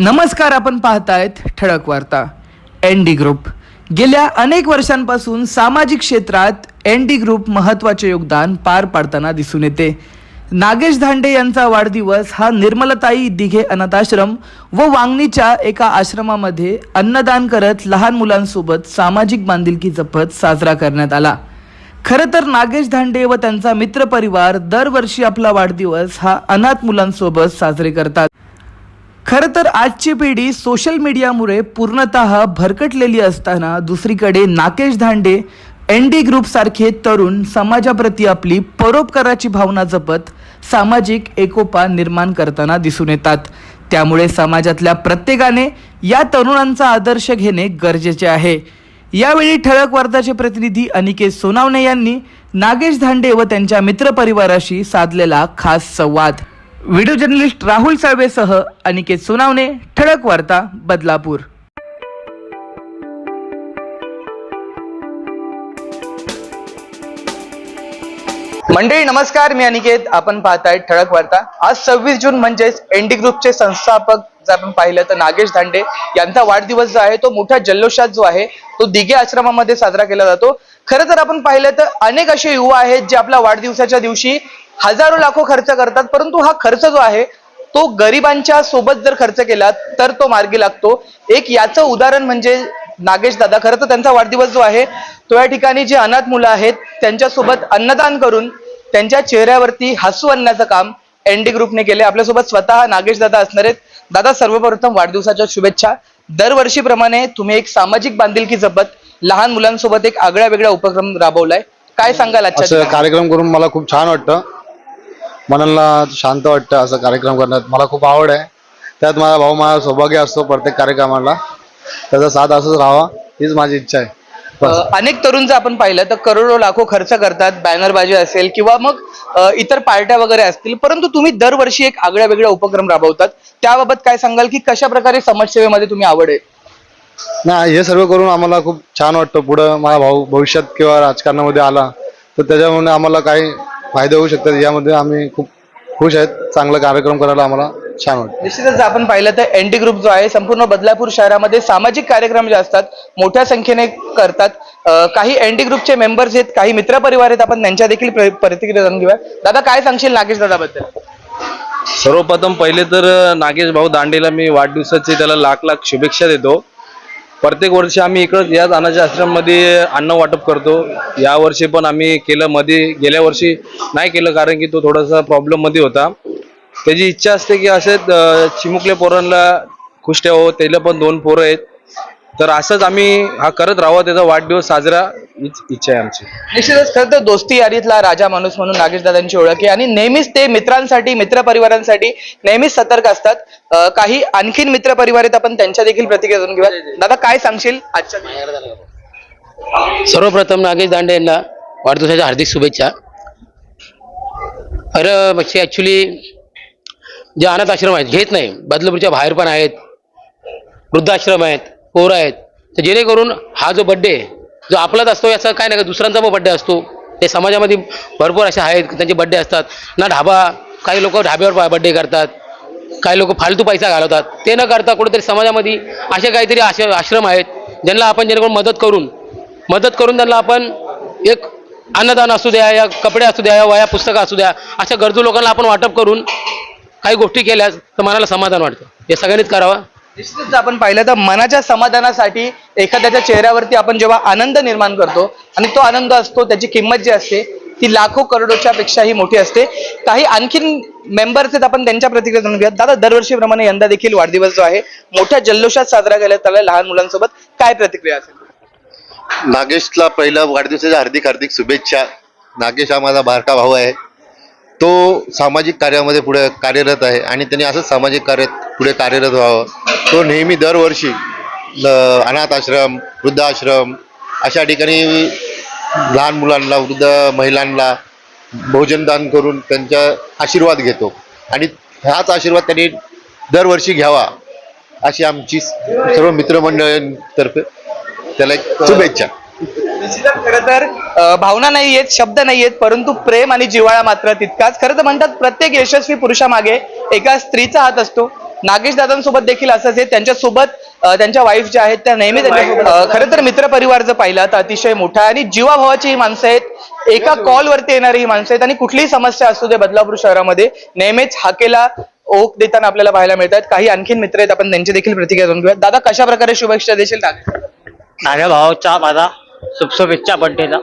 नमस्कार आपण पाहतायत ठळक वार्ता. एन डी ग्रुप गेल्या अनेक वर्षांपासून सामाजिक क्षेत्रात एन डी ग्रुप महत्त्वाचे योगदान पार पाडताना दिसून येते. नागेश धांडे यांचा वाढदिवस हा निर्मलताई दिघे अनाथाश्रम व वांगणीच्या एका आश्रमामध्ये अन्नदान करत लहान मुलांसोबत सामाजिक बांधिलकी जपत साजरा करण्यात आला. खरं तर नागेश धांडे व त्यांचा मित्रपरिवार दरवर्षी आपला वाढदिवस हा अनाथ मुलांसोबत साजरे करतात. खरं तर आजची पिढी सोशल मीडियामुळे पूर्णतः भरकटलेली असताना दुसरीकडे नाकेश धांडे एन डी ग्रुपसारखे तरुण समाजाप्रती आपली परोपकाराची भावना जपत सामाजिक एकोपा निर्माण करताना दिसून येतात. त्यामुळे समाजातल्या प्रत्येकाने या तरुणांचा आदर्श घेणे गरजेचे आहे. यावेळी ठळक वार्ताचे प्रतिनिधी अनिकेत सोनावणे यांनी नागेश धांडे व त्यांच्या मित्रपरिवाराशी साधलेला खास संवाद. व्हिडिओ जर्नलिस्ट राहुल साळवेसह अनिकेत सोनावणे ठळक वार्ता बदलापूर. मंडळी नमस्कार मी अनिकेत. आपण पाहताय ठळक वार्ता. आज सव्वीस जून म्हणजेच एनडी ग्रुपचे संस्थापक जर आपण पाहिलं तर नागेश धांडे यांचा वाढदिवस जो आहे तो मोठ्या जल्लोषात जो आहे तो दिघे आश्रमामध्ये साजरा केला जातो. खरं तर आपण पाहिलं तर अनेक असे युवा आहेत जे आपल्या वाढदिवसाच्या दिवशी हजारो लाखो खर्च करतात परंतु हा खर्च जो आहे तो गरिबांच्या सोबत जर खर्च केला तर तो मार्गी लागतो. एक याचं उदाहरण म्हणजे नागेश दादा. खरं तर त्यांचा वाढदिवस जो आहे तो या ठिकाणी जे अनाथ मुलं आहेत त्यांच्यासोबत अन्नदान करून त्यांच्या चेहऱ्यावरती हसू आणण्याचं काम एनडी ग्रुपने केले आपल्यासोबत स्वतः नागेश दादा असणार आहेत. दादा सर्वप्रथम वाढदिवसाच्या शुभेच्छा. दरवर्षीप्रमाणे तुम्ही एक सामाजिक बांधिलकी जपत लहान मुलांसोबत एक आगळ्या वेगळा उपक्रम राबवलाय. काय सांगाल आजच्या? कार्यक्रम करून मला खूप छान वाटतं. मनाला शांत वाटतं असं कार्यक्रम करण्यात. मला खूप आवड आहे. त्यात माझा भाऊ माझा सौभाग्य असतो प्रत्येक कार्यक्रमाला. त्याचा साथ असंच राहावा हीच माझी इच्छा आहे. अनेक तरुण जर आपण पाहिलं तर करोडो लाखो खर्च करतात बॅनरबाजी असेल किंवा मग इतर पार्ट्या वगैरे असतील. परंतु तुम्ही दरवर्षी एक आगळ्या वेगळा उपक्रम राबवतात. त्याबाबत काय सांगाल की कशा प्रकारे समाजसेवेमध्ये तुम्ही आवड आहे? नाही हे सर्व करून आम्हाला खूप छान वाटतं. पुढं माझा भाऊ भविष्यात किंवा राजकारणामध्ये आला तर त्याच्यामुळे आम्हाला काही फायदे होऊ शकतात. यामध्ये आम्ही खूप खुश आहेत. चांगला कार्यक्रम करायला आम्हाला छान वाटतं. निश्चितच जर आपण पाहिलं तर एनटी ग्रुप जो आहे संपूर्ण बदलापूर शहरामध्ये सामाजिक कार्यक्रम जे असतात मोठ्या संख्येने करतात. अ, काही एनटी ग्रुपचे मेंबर्स आहेत काही मित्रपरिवार आहेत. आपण त्यांच्या देखील प्र- प्रतिक्रिया जाणून घेऊया. दादा काय सांगशील नागेश दादाबद्दल? सर्वप्रथम पहिले तर नागेश भाऊ दांडेला मी वाढदिवसाची त्याला लाख लाख शुभेच्छा देतो. प्रत्येक वर्षी आम्ही इकडं याच अनाथ आश्रममध्ये अन्न वाटप करतो. या वर्षी पण आम्ही केलं मध्ये गेल्या वर्षी नाही केलं कारण की तो थोडासा प्रॉब्लेममध्ये होता. त्याची इच्छा असते की असे चिमुकल्या पोरांना खुश ठेवावं. त्याला पण दोन पोरं आहेत. तर असंच आम्ही हा करत राहावा त्याचा वाढदिवस साजरा हीच इच्छा आहे आमची. निश्चितच खरं तर दोस्ती यारीतला राजा माणूस म्हणून नागेश दादांची ओळख आहे. आणि नेहमीच ते मित्रांसाठी मित्रपरिवारांसाठी नेहमीच सतर्क असतात. अं, काही आणखीन मित्रपरिवार आहेत आपण त्यांच्या देखील प्रतिक्रिया जाणून घेऊया. दादा काय सांगशील आजच्या दिवशी? सर्वप्रथम नागेश दांडे यांना वाढदिवसाच्या हार्दिक शुभेच्छा. अरे म्हणजे ॲक्च्युली जे अनाथ आश्रम आहेत घेत नाही. बदलापूरच्या बाहेर पण आहेत. वृद्धाश्रम आहेत. पोरं आहेत. तर जेणेकरून हा जो बड्डे जो आपलाच असतो याचा काय नाही का दुसऱ्यांचा पण बड्डे असतो. ते समाजामध्ये भरपूर असे आहेत त्यांचे बड्डे असतात. ना ढाबा काही लोक ढाब्यावर बड्डे करतात. काही लोक फालतू पैसा घालवतात. ते न करता कुठेतरी समाजामध्ये असे काहीतरी आश्र आश्रम आहेत ज्यांना आपण जेणेकरून मदत करून मदत करून त्यांना आपण एक अन्नदान असू द्या या कपडे असू द्या या वया पुस्तकं असू द्या अशा गरजू लोकांना आपण वाटप करून काही गोष्टी केल्यास तर मनाला समाधान वाटतं. हे सगळ्यांनीच करावं. निश्चितच आपण पाहिलं तर मनाच्या समाधानासाठी एखाद्याच्या चेहऱ्यावरती आपण जेव्हा आनंद निर्माण करतो आणि तो आनंद असतो त्याची किंमत जी असते ती लाखो करोडोच्या पेक्षाही मोठी असते. काही आणखीन मेंबर्स आहेत आपण त्यांच्या प्रतिक्रिया जाणून घेऊया दादा दरवर्षीप्रमाणे यंदा देखील वाढदिवस जो आहे मोठ्या जल्लोषात साजरा केला त्याला लहान मुलांसोबत काय प्रतिक्रिया असेल? नागेशला पहिला वाढदिवसाच्या हार्दिक हार्दिक शुभेच्छा. नागेश हा माझा बारका भाऊ आहे. तो सामाजिक कार्यामध्ये पुढे कार्यरत आहे आणि त्यांनी असंच सामाजिक कार्य पुढे कार्यरत व्हावं. तो नेहमी दरवर्षी अनाथ आश्रम वृद्धाश्रम अशा ठिकाणी लहान मुलांना वृद्ध महिलांना भोजनदान करून त्यांचा आशीर्वाद घेतो. आणि हाच आशीर्वाद त्यांनी दरवर्षी घ्यावा अशी आमची सर्व मित्रमंडळांतर्फे त्याला एक शुभेच्छा. खरं तर भावना नाही आहेत शब्द नाही आहेत परंतु प्रेम आणि जिव्हाळा मात्र तितकाच. खरं तर म्हणतात प्रत्येक यशस्वी पुरुषामागे एका स्त्रीचा हात असतो. नागेश दादांसोबत देखील असंच आहे त्यांच्यासोबत त्यांच्या वाईफ ज्या आहेत त्या नेहमी त्यांच्यासोबत खरं तर मित्र परिवार जर पाहिला तर अतिशय मोठा आहे आणि जीवाभावाची ही माणसं आहेत. एका कॉलवरती येणारी ही माणसं आहेत आणि कुठलीही समस्या असू दे बदलापूर शहरामध्ये नेहमीच हाकेला ओक देताना आपल्याला पाहायला मिळतात. काही आणखीन मित्र आहेत आपण त्यांची देखील प्रतिक्रिया जाणून घेऊया दादा कशा प्रकारे शुभेच्छा देशील माझ्या भावाचा माझा शुभेच्छा बड्डेला.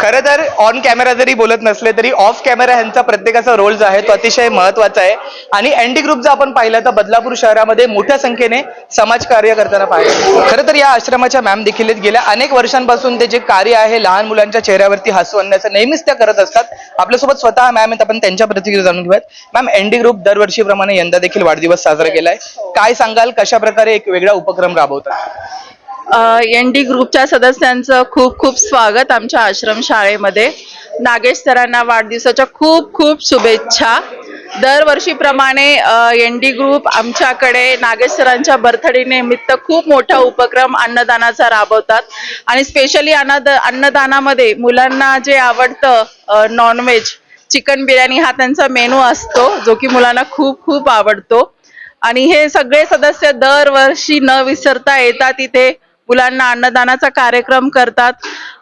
खर तर ऑन कॅमेरा जरी बोलत नसले तरी ऑफ कॅमेरा ह्यांचा प्रत्येकाचा रोल जो आहे तो अतिशय महत्त्वाचा आहे. आणि एनडी ग्रुप जर आपण पाहिलं तर बदलापूर शहरामध्ये मोठ्या संख्येने समाज कार्य करताना पाहिलं खरं तर या आश्रमाच्या मॅम देखील गेल्या अनेक वर्षांपासून ते जे कार्य आहे लहान मुलांच्या चेहऱ्यावरती हसू आणण्याचं नेहमीच त्या करत असतात. आपल्यासोबत स्वतः मॅम आहेत. आपण त्यांच्या प्रतिक्रिया जाणून घेऊयात. मॅम एनडी ग्रुप दरवर्षीप्रमाणे यंदा देखील वाढदिवस साजरा केलाय. काय सांगाल? कशा प्रकारे एक वेगळा उपक्रम राबवतात? एन डी ग्रुपच्या सदस्यांचं खूप खूप स्वागत आमच्या आश्रम शाळेमध्ये. नागेश सरांना वाढदिवसाच्या खूप खूप शुभेच्छा. दरवर्षीप्रमाणे एन डी ग्रुप आमच्याकडे नागेश सरांच्या बर्थडे निमित्त खूप मोठा उपक्रम अन्नदानाचा राबवतात. आणि स्पेशली अन्नद अन्नदानामध्ये मुलांना जे आवडतं नॉनव्हेज चिकन बिर्याणी हा त्यांचा मेनू असतो जो की मुलांना खूप खूप आवडतो. आणि हे सगळे सदस्य दरवर्षी न विसरता येतात इथे. मुलांना अन्नदानाचा कार्यक्रम करतात.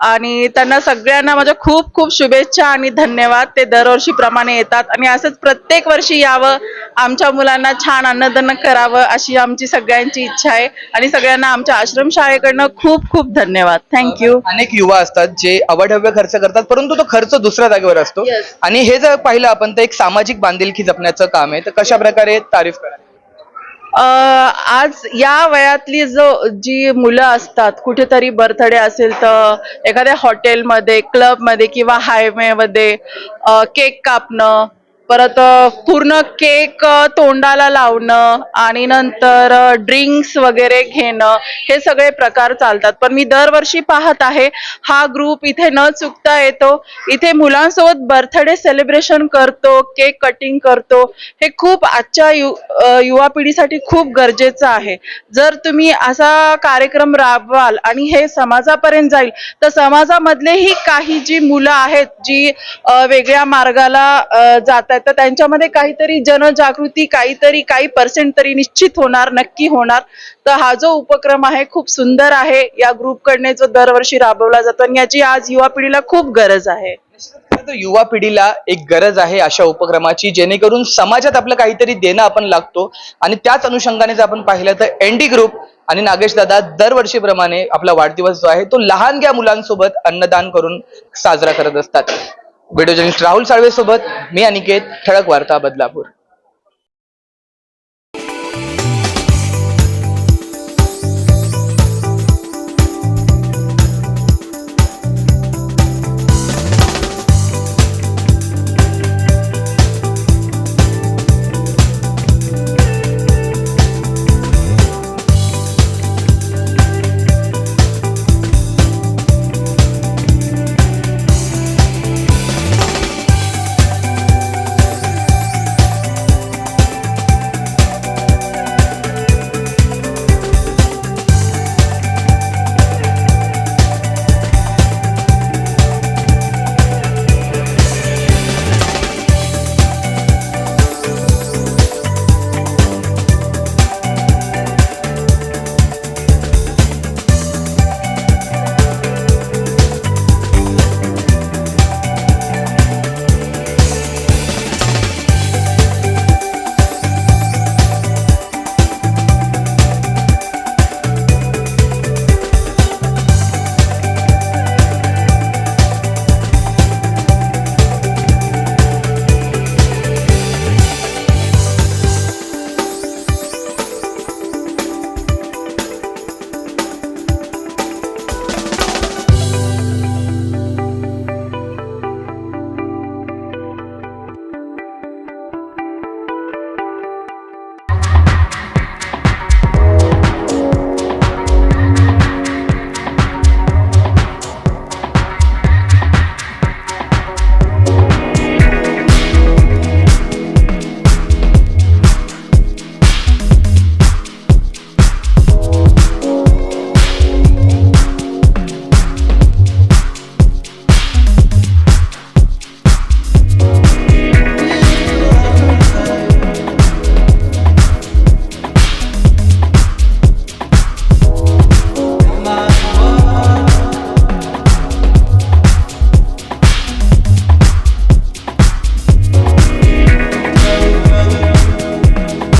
आणि त्यांना सगळ्यांना माझ्या खूप खूप शुभेच्छा आणि धन्यवाद. ते दरवर्षीप्रमाणे येतात. आणि असंच प्रत्येक वर्षी यावं. आमच्या मुलांना छान अन्नदान करावं अशी आमची सगळ्यांची इच्छा आहे. आणि सगळ्यांना आमच्या आश्रम शाळेकडनं खूप खूप धन्यवाद. थँक्यू अनेक युवा असतात जे अवाढव्य खर्च करतात परंतु तो खर्च दुसऱ्या जागेवर असतो. आणि हे जर पाहिलं आपण तर एक सामाजिक बांधिलकी जपण्याचं काम आहे. तर कशा प्रकारे तारीफ करा आज या वयातली जो जी मुलं असतात कुठेतरी बर्थडे असेल तर एखाद्या हॉटेलमध्ये क्लबमध्ये किंवा हायवेमध्ये केक कापणं परत पूर्ण केक तोंडाला लावणं आणि नंतर ड्रिंक्स वगैरे घेणं हे सगळे प्रकार चालतात. पण मी दरवर्षी पाहत आहे हा ग्रुप इथे न चुकता येतो. इथे मुलांसोबत बर्थडे सेलिब्रेशन करतो केक कटिंग करतो. हे खूप आजच्या यु युवा पिढीसाठी खूप गरजेचं आहे. जर तुम्ही असा कार्यक्रम राबवाल आणि हे समाजापर्यंत जाईल तर समाजामधलेही काही जी मुलं आहेत जी वेगळ्या मार्गाला जातात आहेत तर त्यांच्यामध्ये काहीतरी जनजागृती काहीतरी काही पर्सेंट तरी निश्चित होणार नक्की होणार. तर हा जो उपक्रम आहे खूप सुंदर आहे. या ग्रुपकडने जो दरवर्षी राबवला जातो आणि याची आज युवा पिढीला खूप गरज आहे. युवा पिढीला एक गरज आहे अशा उपक्रमाची जेणेकरून समाजात आपलं काहीतरी देणं आपण लागतो. आणि त्याच अनुषंगाने जर आपण पाहिलं तर एनडी ग्रुप आणि नागेश दादा दरवर्षीप्रमाणे आपला वाढदिवस जो आहे तो लहानग्या मुलांसोबत अन्नदान करून साजरा करत असतात. व्हिडिओ जर्नलिस्ट राहुल साळवे सोबत मी अनिकेत ठळक वार्ता बदलापूर